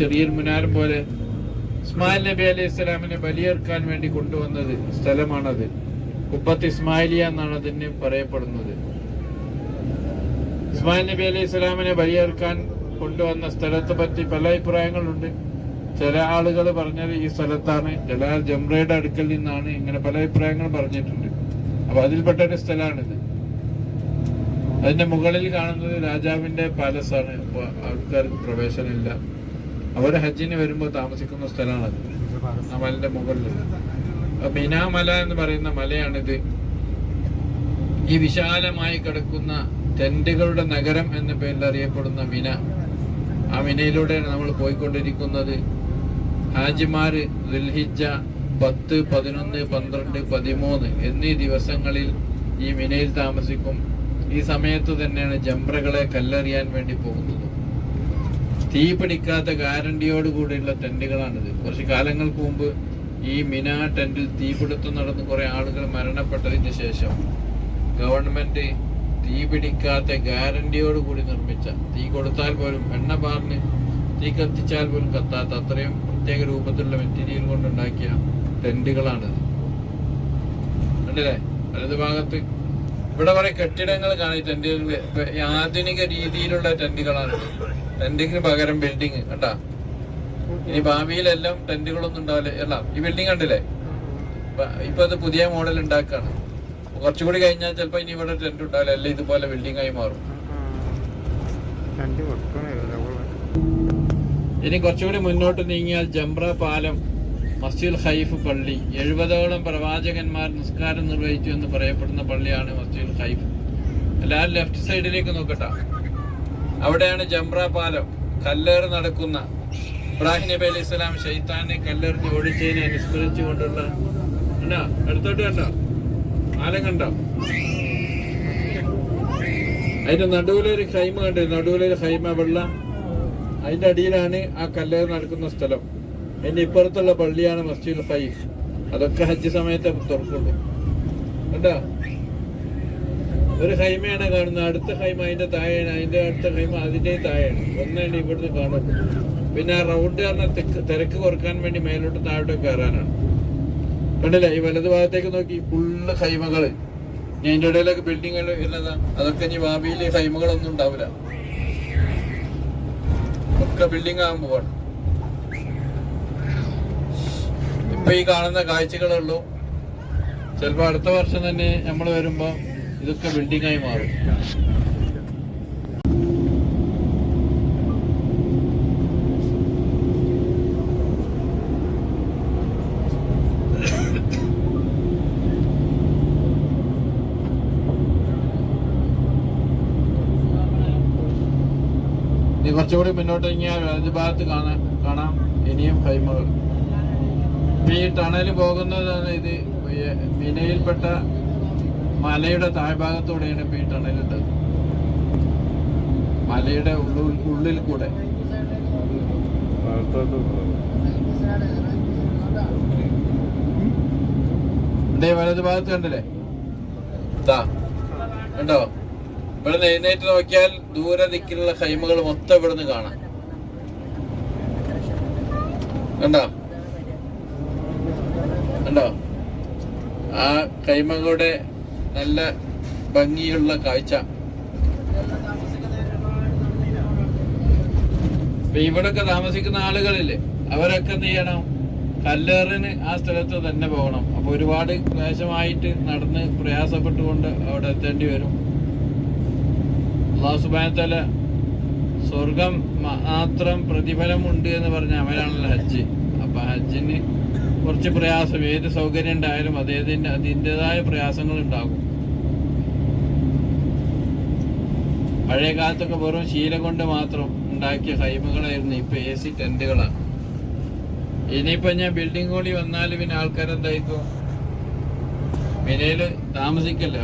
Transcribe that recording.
ചെറിയൊരു മുനാരം പോലെ ഇസ്മായിൽ നബി അലൈഹി ഇസ്ലാമിനെ ബലിയേർക്കാൻ വേണ്ടി കൊണ്ടുവന്നത് സ്ഥലമാണത്. കുപ്പത്ത് ഇസ്മായിലിയ എന്നാണ് അതിന് പറയപ്പെടുന്നത്. ഇസ്മായിൽ നബി അലൈഹി ഇസ്ലാമിനെ ബലിയേർക്കാൻ കൊണ്ടുവന്ന സ്ഥലത്തെ പറ്റി പല അഭിപ്രായങ്ങളുണ്ട്. ചില ആളുകൾ പറഞ്ഞത് ഈ സ്ഥലത്താണ്. ചില ജംറയുടെ അടുക്കൽ നിന്നാണ് ഇങ്ങനെ പല അഭിപ്രായങ്ങൾ പറഞ്ഞിട്ടുണ്ട്. അപ്പൊ അതിൽപ്പെട്ട ഒരു സ്ഥലമാണിത്. അതിന്റെ മുകളിൽ കാണുന്നത് രാജാവിന്റെ പാലസാണ് അപ്പൊ ആൾക്കാർക്ക് പ്രവേശനമില്ല. അവർ ഹജ്ജിന് വരുമ്പോൾ താമസിക്കുന്ന സ്ഥലമാണ് ആ മലന്റെ മുകളിൽ അപ്പൊ മിനാ എന്ന് പറയുന്ന മലയാണിത്. ഈ വിശാലമായി കിടക്കുന്ന ടെന്റുകളുടെ നഗരം എന്ന പേരിൽ അറിയപ്പെടുന്ന മിന. ആ മിനയിലൂടെയാണ് നമ്മൾ പോയിക്കൊണ്ടിരിക്കുന്നത്. ഹാജിമാര് ദുൽഹിജ പത്ത് പതിനൊന്ന് പന്ത്രണ്ട് പതിമൂന്ന് എന്നീ ദിവസങ്ങളിൽ ഈ മിനയിൽ താമസിക്കും. ഈ സമയത്ത് തന്നെയാണ് ജംറകളെ കല്ലെറിയാൻ വേണ്ടി പോകുന്നത്. തീ പിടിക്കാത്ത ഗ്യാരണ്ടിയോട് കൂടിയുള്ള ടെന്റുകളാണിത്. കുറച്ച് കാലങ്ങൾക്ക് മുമ്പ് ഈ മിന ടെന്റിൽ തീപിടുത്തം നടന്ന് കുറെ ആളുകൾ മരണപ്പെട്ടതിന് ശേഷം ഗവൺമെന്റ് തീ പിടിക്കാത്ത ഗ്യാരണ്ടിയോട് കൂടി നിർമ്മിച്ച തീ കൊടുത്താൽ പോലും എണ്ണ പാർന്ന് തീ കത്തിച്ചാൽ പോലും കത്താത്ത അത്രയും പ്രത്യേക രൂപത്തിലുള്ള മെറ്റീരിയൽ കൊണ്ടുണ്ടാക്കിയ ടെന്റുകളാണിത്. കണ്ടില്ലേ? വലത് ഭാഗത്ത് ഇവിടെ കുറെ കെട്ടിടങ്ങൾ കാണാം. ഈ ആധുനിക രീതിയിലുള്ള ടെന്റുകളാണ് ടെന്റിന് പകരം ബിൽഡിങ് കണ്ടാ? ഇനി ഭാവിയിലെല്ലാം ടെന്റുകളൊന്നും ഉണ്ടാവില്ല. അല്ല ഈ ബിൽഡിംഗ് കണ്ടില്ലേ? ഇപ്പൊ- അത് പുതിയ മോഡൽ ഉണ്ടാക്കാണ്. കുറച്ചുകൂടി കഴിഞ്ഞാൽ ചിലപ്പോ ഇനി ഇവിടെ ടെന്റ് ഉണ്ടാവില്ല. എല്ലാം ഇതുപോലെ ബിൽഡിംഗ് ആയി മാറും. ഇനി കുറച്ചുകൂടി മുന്നോട്ട് നീങ്ങിയാൽ ജംറ പാലം മസ്ജിദ് ഹൈഫ് പള്ളി. എഴുപതോളം പ്രവാചകന്മാർ നിസ്കാരം നിർവഹിച്ചു എന്ന് പറയപ്പെടുന്ന പള്ളിയാണ് മസ്ജിദ് ഹൈഫ് എല്ലാവരും ലെഫ്റ്റ് സൈഡിലേക്ക് നോക്കട്ടെ. അവിടെയാണ് ജംറ പാലം. കല്ലേറ് നടക്കുന്ന ഇബ്രാഹിം നബി അലൈഹി സ്വലാം ഷെയ്ത്താനെ കല്ലെറിഞ്ഞ് ഓടിച്ചതിനെ അനുസ്മരിച്ചുകൊണ്ടുള്ള കണ്ടോ? എടുത്തോട്ട് കണ്ടോ? ആലം കണ്ടോ? അതിന്റെ നടുവിലൊരു ഹൈമ കണ്ടു? നടുവിലൊരു ഹൈമ വെള്ളം. അതിന്റെ അടിയിലാണ് ആ കല്ലേറ് നടക്കുന്ന സ്ഥലം. അതിന്റെ ഇപ്പുറത്തുള്ള പള്ളിയാണ് മസ്ജിദ് ഫൈഫ് അതൊക്കെ ഹജ്ജ് സമയത്തെ തുറക്കുള്ളൂ. കണ്ടോ? ഒരു ഹൈമയാണ് കാണുന്നത്. അടുത്ത ഹൈമ അതിന്റെ താഴെയാണ്. അതിന്റെ അടുത്ത ഹൈമ അതിന്റെ താഴെയാണ്. ഒന്നാണ് ഇവിടുന്ന് കാണുന്നത്. പിന്നെ ആ റൗണ്ട് കാരണം തിരക്ക് കുറയ്ക്കാൻ വേണ്ടി മേലോട്ട് താഴോട്ട് കയറാനാണ്. കണ്ടില്ലേ? ഈ വലത് ഭാഗത്തേക്ക് നോക്കി ഫുള്ള് ഹൈമകൾ ഇനി അതിന്റെ ഇടയിലൊക്കെ ബിൽഡിങ്ങുകൾ വരുന്നതാ അതൊക്കെ ഇനി ഭാവിയിൽ ഹൈമകളൊന്നും ഉണ്ടാവില്ല. ഒക്കെ ബിൽഡിംഗ് ആകാൻ പോവാണ് ഇപ്പൊ ഈ കാണുന്ന കാഴ്ചകളുള്ളൂ ചിലപ്പോ അടുത്ത വർഷം തന്നെ നമ്മൾ വരുമ്പോ ഇതൊക്കെ ബിൽഡിംഗ് ആയി മാറും. കുറച്ചുകൂടി മുന്നോട്ട് ഇങ്ങനെ വലത് ഭാഗത്ത് കാണാം കാണാം. ഇനിയും ഇപ്പൊ ഈ ടണൽ പോകുന്നതാണ് ഇത് മിനയിൽപ്പെട്ട മലയുടെ താഴ്ഭാഗത്തോടെയാണ് ഇപ്പോൾ ഈ ടണലുണ്ട് മലയുടെ ഉള്ളിൽ ഉള്ളിൽ കൂടെ. ഇതേ വലത് ഭാഗത്ത് കണ്ടില്ലേ? ഇതാ കണ്ടോ? ഇവിടെ എഴുന്നേറ്റ് നോക്കിയാൽ ദൂരെ ദിക്കിലുള്ള ഹൈമകൾ മൊത്തം ഇവിടുന്ന് കാണാം. കണ്ടോ? കണ്ടോ? ആ കൈമകളുടെ നല്ല ഭംഗിയുള്ള കാഴ്ച. ഇപ്പൊ ഇവിടൊക്കെ താമസിക്കുന്ന ആളുകളില്ലേ അവരൊക്കെ എന്ത് ചെയ്യണം? കല്ലേറിന് ആ സ്ഥലത്ത് തന്നെ പോകണം. അപ്പൊ ഒരുപാട് ക്ലേശമായിട്ട് നടന്ന് പ്രയാസപ്പെട്ടുകൊണ്ട് അവിടെ എത്തേണ്ടി വരും. അള്ളാഹു സുബാനത്തല സ്വർഗം മാത്രം പ്രതിഫലമുണ്ട് എന്ന് പറഞ്ഞ അവരാണല്ലോ ഹജ്ജ്. അപ്പൊ ഹജ്ജിന് കുറച്ച് പ്രയാസം ഏത് സൗകര്യം ഉണ്ടായാലും അതേതിന്റെ അതിന്റെതായ പ്രയാസങ്ങൾ ഉണ്ടാകും. പഴയ കാലത്തൊക്കെ വെറും ശീല കൊണ്ട് മാത്രം ഉണ്ടാക്കിയ ഹൈമുകളായിരുന്നു ഇപ്പൊ എ സി ടെന്റുകളാണ് ഇനിയിപ്പോ ഞാൻ ബിൽഡിംഗ് കൂടി വന്നാൽ പിന്നെ ആൾക്കാരെന്തായിരിക്കും മിനയിൽ താമസിക്കല്ലേ?